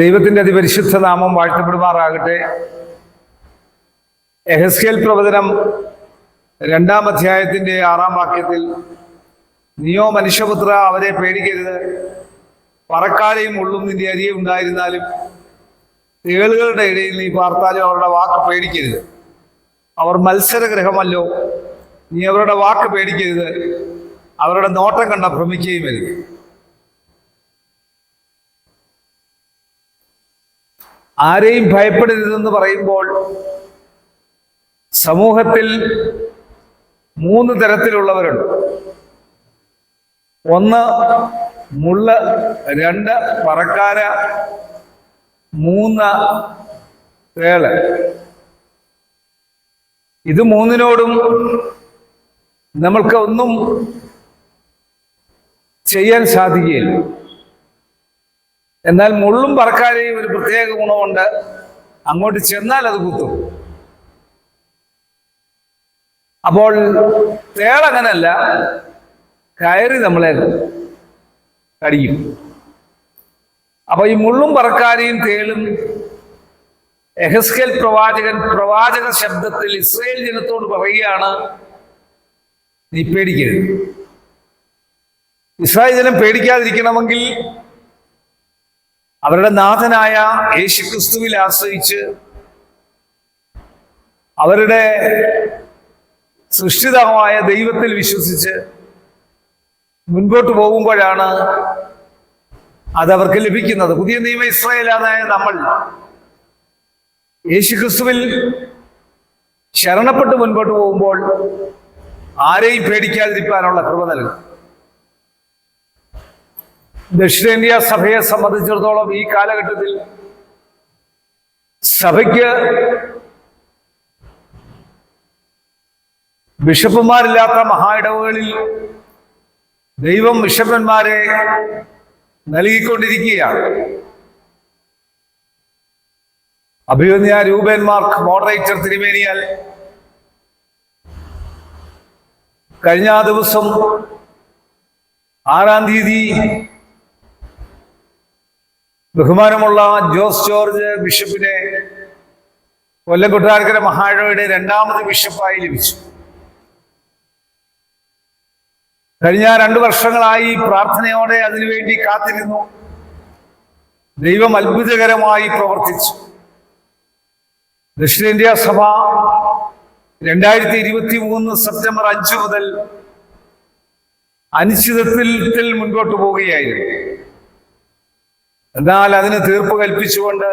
ദൈവത്തിന്റെ അതിപരിശുദ്ധ നാമം വാഴ്ത്തപ്പെടുമാറാകട്ടെ. എഹസ്കേൽ പ്രവചനം രണ്ടാം അധ്യായത്തിന്റെ ആറാം വാക്യത്തിൽ നിയോ മനുഷ്യപുത്ര അവരെ പേടിക്കരുത്. പറക്കാലയും ഉള്ളും നിന്റെ അരിയെ ഉണ്ടായിരുന്നാലും തേളുകളുടെ ഇടയിൽ നീ പാർത്താലും അവരുടെ വാക്ക് പേടിക്കരുത്. അവർ മത്സരഗ്രഹമല്ലോ നീ അവരുടെ വാക്ക് പേടിക്കരുത്. അവരുടെ നോട്ടം കണ്ട ഭ്രമിക്കുകയും വരും. ആരെയും ഭയപ്പെടരുതെന്ന് പറയുമ്പോൾ സമൂഹത്തിൽ മൂന്ന് തരത്തിലുള്ളവരുണ്ട്. ഒന്ന് മുള്ള രണ്ട് പറക്കാര മൂന്ന് തേൾ. ഇത് മൂന്നിനോടും നമ്മൾക്ക് ഒന്നും ചെയ്യാൻ സാധിക്കുകയില്ല. എന്നാൽ മുള്ളും പറക്കാരെയും ഒരു പ്രത്യേക ഗുണമുണ്ട്. അങ്ങോട്ട് ചെന്നാൽ അത് കുത്തും. അപ്പോൾ തേളങ്ങനല്ല കയറി നമ്മളെ കടിക്കും. അപ്പൊ ഈ മുള്ളും പറക്കാരെയും തേളും എഹസ്കേൽ പ്രവാചകൻ പ്രവാചക ശബ്ദത്തിൽ ഇസ്രയേൽ ജനത്തോട് പറയുകയാണ് നീ പേടിക്കരുത്. ഇസ്രായേൽ ജനം പേടിക്കാതിരിക്കണമെങ്കിൽ അവരുടെ നാഥനായ യേശുക്രിസ്തുവിൽ ആശ്രയിച്ച് അവരുടെ സൃഷ്ടിതമായ ദൈവത്തിൽ വിശ്വസിച്ച് മുൻപോട്ട് പോകുമ്പോഴാണ് അതവർക്ക് ലഭിക്കുന്നത്. പുതിയ നിയമ ഇസ്രായേലായ നമ്മൾ യേശുക്രിസ്തുവിൽ ശരണപ്പെട്ട് മുൻപോട്ട് പോകുമ്പോൾ ആരെയും പേടിക്കാതിരിക്കാനുള്ള കൃപ നൽകും. ദക്ഷിണേന്ത്യ സഭയെ സംബന്ധിച്ചിടത്തോളം ഈ കാലഘട്ടത്തിൽ സഭയ്ക്ക് ബിഷപ്പുമാരില്ലാത്ത മഹാ ഇടവുകളിൽ ദൈവം ബിഷപ്പന്മാരെ നൽകിക്കൊണ്ടിരിക്കുകയാണ്. അഭിവന്യ രൂപന്മാർക്ക് മോഡറേറ്റർ തിരുമേനിയാൽ കഴിഞ്ഞ ദിവസം ആറാം തീയതി ബഹുമാനമുള്ള ജോസ് ജോർജ് ബിഷപ്പിനെ കൊല്ലം കൊട്ടാരക്കര മഹാഴയുടെ രണ്ടാമത് ബിഷപ്പായി ലഭിച്ചു. കഴിഞ്ഞ രണ്ടു വർഷങ്ങളായി പ്രാർത്ഥനയോടെ അതിനുവേണ്ടി കാത്തിരുന്നു. ദൈവം അത്ഭുതകരമായി പ്രവർത്തിച്ചു. ദക്ഷിണേന്ത്യ സഭ രണ്ടായിരത്തി ഇരുപത്തി മൂന്ന് സെപ്റ്റംബർ അഞ്ച് മുതൽ അനിശ്ചിതത്വത്തിൽ മുൻപോട്ട് പോവുകയായിരുന്നു. എന്നാൽ അതിന് തീർപ്പ് കൽപ്പിച്ചുകൊണ്ട്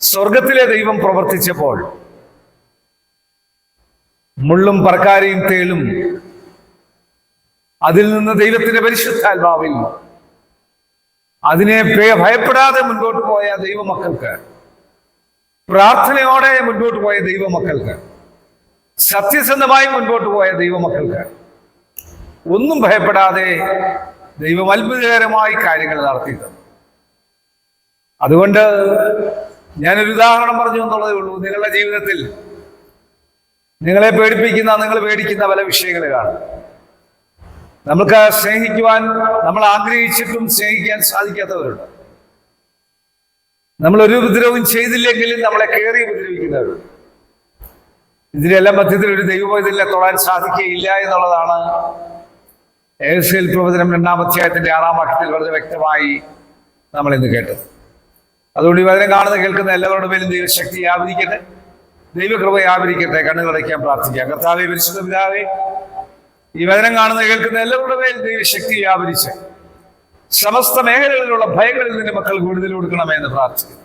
സ്വർഗത്തിലെ ദൈവം പ്രവർത്തിച്ചപ്പോൾ മുള്ളും പറക്കാരയും തേളും അതിൽ നിന്ന് ദൈവത്തിന്റെ പരിശുദ്ധാത്മാവിൽ അതിനെ ഭയപ്പെടാതെ മുൻപോട്ട് പോയ ദൈവമക്കൾക്ക് പ്രാർത്ഥനയോടെ മുൻപോട്ട് പോയ ദൈവമക്കൾക്ക് സത്യസന്ധമായി മുൻപോട്ട് പോയ ദൈവമക്കൾക്ക് ഒന്നും ഭയപ്പെടാതെ ദൈവം അത്ഭുതകരമായി കാര്യങ്ങൾ നടത്തി തന്നു അതുകൊണ്ട് ഞാനൊരു ഉദാഹരണം പറഞ്ഞു എന്നുള്ളതേ ഉള്ളൂ. നിങ്ങളുടെ ജീവിതത്തിൽ നിങ്ങളെ പേടിപ്പിക്കുന്ന നിങ്ങൾ പേടിക്കുന്ന പല വിഷയങ്ങൾ കാണും. നമുക്ക് സ്നേഹിക്കുവാൻ നമ്മൾ ആഗ്രഹിച്ചിട്ടും സ്നേഹിക്കാൻ സാധിക്കാത്തവരുണ്ട്. നമ്മൾ ഒരു ഉപദ്രവവും ചെയ്തില്ലെങ്കിലും നമ്മളെ കയറി ഉപദ്രവിക്കുന്നവരുണ്ട്. ഇതിനെല്ലാം മധ്യത്തിൽ ഒരു ദൈവബോധത്തിലെ തൊടാൻ സാധിക്കുകയില്ല എന്നുള്ളതാണ് ഏഷ്യൽ പ്രവചനം രണ്ടാം അധ്യായത്തിന്റെ ആറാം വാക്യത്തിൽ വളരെ വ്യക്തമായി നമ്മൾ ഇന്ന് കേട്ടത്. അതുകൊണ്ട് ഈ വചനം കാണുന്ന കേൾക്കുന്ന എല്ലാവരുടെ മേലും ദൈവശക്തി വ്യാപരിക്കട്ടെ ദൈവകൃപ വ്യാപരിക്കട്ടെ കണ്ണുകളടയ്ക്കാൻ പ്രാർത്ഥിക്കാം. കർത്താവെ പരിശുദ്ധ പിതാവേ ഈ വചനം കാണുന്ന കേൾക്കുന്ന എല്ലാവരുടെ പേരും ദൈവശക്തി വ്യാപരിച്ച് സമസ്ത മേഖലകളിലുള്ള ഭയങ്ങളിൽ നിന്ന് കൂടുതൽ കൊടുക്കണമേ എന്ന് പ്രാർത്ഥിക്കുന്നു.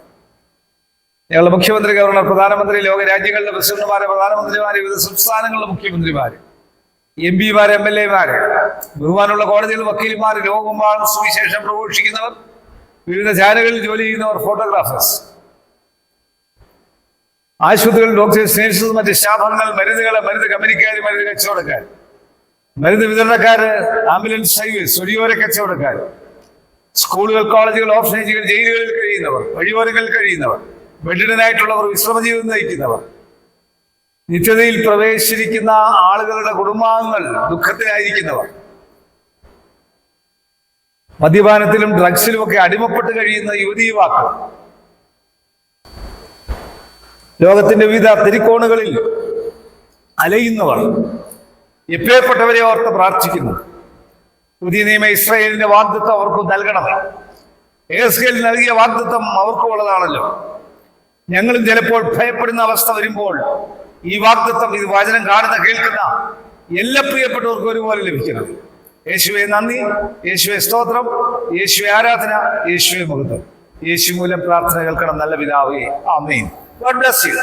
ഞങ്ങളുടെ മുഖ്യമന്ത്രി ഗവർണർ പ്രധാനമന്ത്രി ലോക രാജ്യങ്ങളുടെ പ്രസിഡന്റുമാരെ പ്രധാനമന്ത്രിമാരെ വിവിധ സംസ്ഥാനങ്ങളുടെ മുഖ്യമന്ത്രിമാര് എം പിമാര് എം എൽ എമാര് ബഹുമാനുള്ള കോടതിയിൽ വക്കീൽമാർ ലോകമെമ്പാടും സുവിശേഷം പ്രഘോഷിക്കുന്നവർ വിവിധ ചാനലുകളിൽ ജോലി ചെയ്യുന്നവർ ഫോട്ടോഗ്രാഫേഴ്സ്. ആശുപത്രികളിൽ ഡോക്ടേഴ്സ് നേഴ്സസ് മറ്റ് സ്റ്റാഫംഗങ്ങൾ മരുന്നുകൾ മരുന്ന് കമ്പനിക്കാർ മരുന്ന് കച്ചവടക്കാർ. മരുന്ന് വിതരണക്കാര് ആംബുലൻസ് സർവീസ് ഒഴിയോര കച്ചവടക്കാർ. സ്കൂളുകൾ കോളേജുകൾ ഓഫീസുകൾ ജയിലുകളിൽ കഴിയുന്നവർ വഴിയോരങ്ങളിൽ കഴിയുന്നവർ ബെഡിഡനായിട്ടുള്ളവർ വിശ്രമജീവിതം നയിക്കുന്നവർ. നിത്യതയിൽ പ്രവേശിച്ചിരിക്കുന്ന ആളുകളുടെ കുടുംബാംഗങ്ങൾ ദുഃഖത്തിലായിരിക്കുന്നവർ. മദ്യപാനത്തിലും ഡ്രഗ്സിലും ഒക്കെ അടിമപ്പെട്ട് കഴിയുന്ന യുവതി യുവാക്കൾ. ലോകത്തിന്റെ വിവിധ തിരിക്കോണുകളിൽ അലയുന്നവർ എപ്പേപ്പെട്ടവരെ ഓർത്ത് പ്രാർത്ഥിക്കുന്നു. പുതിയ നിയമ ഇസ്രയേലിന്റെ വാഗ്ദത്വം അവർക്ക് നൽകണം എസ്കേൽ നൽകിയ വാഗ്ദത്വം അവർക്കും ഉള്ളതാണല്ലോ. ഞങ്ങളും ചിലപ്പോൾ ഭയപ്പെടുന്ന അവസ്ഥ വരുമ്പോൾ ഈ വാഗ്ദത്വം ഇത് വചനം കാണുന്ന കേൾക്കുന്ന എല്ലാ പ്രിയപ്പെട്ടവർക്കും ഒരുപോലെ ലഭിക്കണം. യേശുവെ നന്ദി. യേശുവെ സ്തോത്രം. യേശുവെ ആരാധന. യേശുവെ മുഖത്വം യേശു മൂലം പ്രാർത്ഥന കേൾക്കണം. നല്ല പിതാവേ. ആമേൻ. God bless you